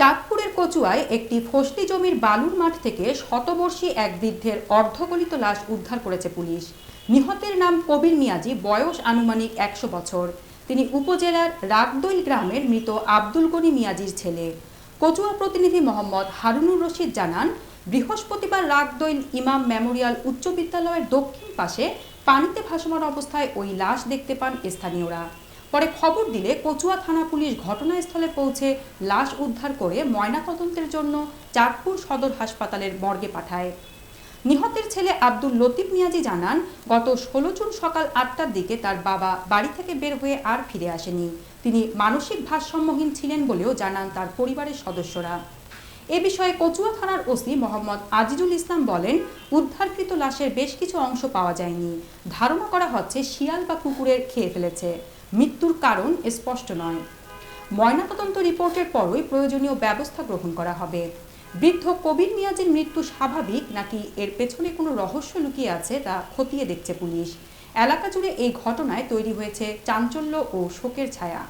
চাঁদপুরের কচুয়ায় একটি ফসলি জমির বালুর মাঠ থেকে শতবর্ষী এক বৃদ্ধের অর্ধগলিত লাশ উদ্ধার করেছে পুলিশ। নিহতের নাম কবির মিয়াজি, বয়স আনুমানিক একশো বছর। তিনি উপজেলার রাগদৈল গ্রামের মৃত আব্দুল গনি মিয়াজির ছেলে। কচুয়া প্রতিনিধি মোহাম্মদ হারুনুর রশিদ জানান, বৃহস্পতিবার রাগদৈল ইমাম মেমোরিয়াল উচ্চ বিদ্যালয়ের দক্ষিণ পাশে পানিতে ভাসমান অবস্থায় ওই লাশ দেখতে পান স্থানীয়রা। পরে খবর দিলে কচুয়া থানা পুলিশ ঘটনাস্থলে পৌঁছে লাশ উদ্ধার করে ময়নাতদন্তের জন্য চাঁদপুর সদর হাসপাতালের মর্গে পাঠায়। নিহতের ছেলে আব্দুল লতিফ মিয়াজি জানান, গত ষোলো জুন সকাল আটটার দিকে তার বাবা বাড়ি থেকে বের হয়ে আর ফিরে আসেনি। তিনি মানসিক ভারসাম্যহীন ছিলেন বলেও জানান তার পরিবারের সদস্যরা। এ বিষয়ে কচুয়া থানার ওসি মোহাম্মদ আজিজুল ইসলাম বলেন, উদ্ধারকৃত লাশের বেশ কিছু অংশ পাওয়া যায়নি। ধারণা করা হচ্ছে শিয়াল বা কুকুরের খেয়ে ফেলেছে। মৃত্যুর কারণ স্পষ্ট নয়। ময়নাতদন্ত রিপোর্টের পরই প্রয়োজনীয় ব্যবস্থা গ্রহণ করা হবে। বৃদ্ধ কবির নিয়াজের মৃত্যু স্বাভাবিক নাকি এর পেছনে কোনো রহস্য লুকিয়ে আছে তা খতিয়ে দেখছে পুলিশ। এলাকা জুড়ে এই ঘটনায় তৈরি হয়েছে চাঞ্চল্য ও শোকের ছায়া।